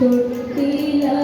ছুটিলা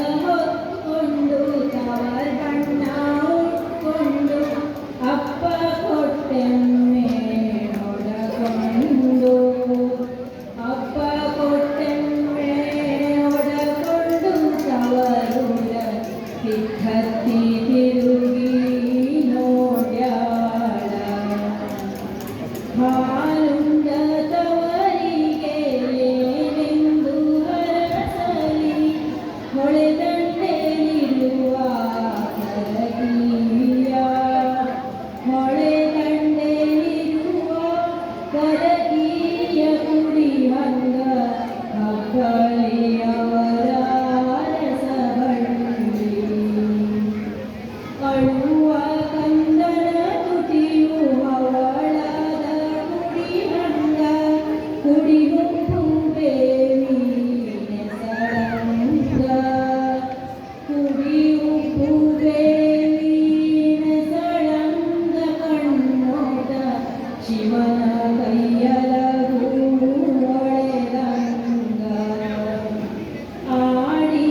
ಶಿವನ ಕೈಯಲಗೂ ಒಳೆದಂಗ ಆಡಿ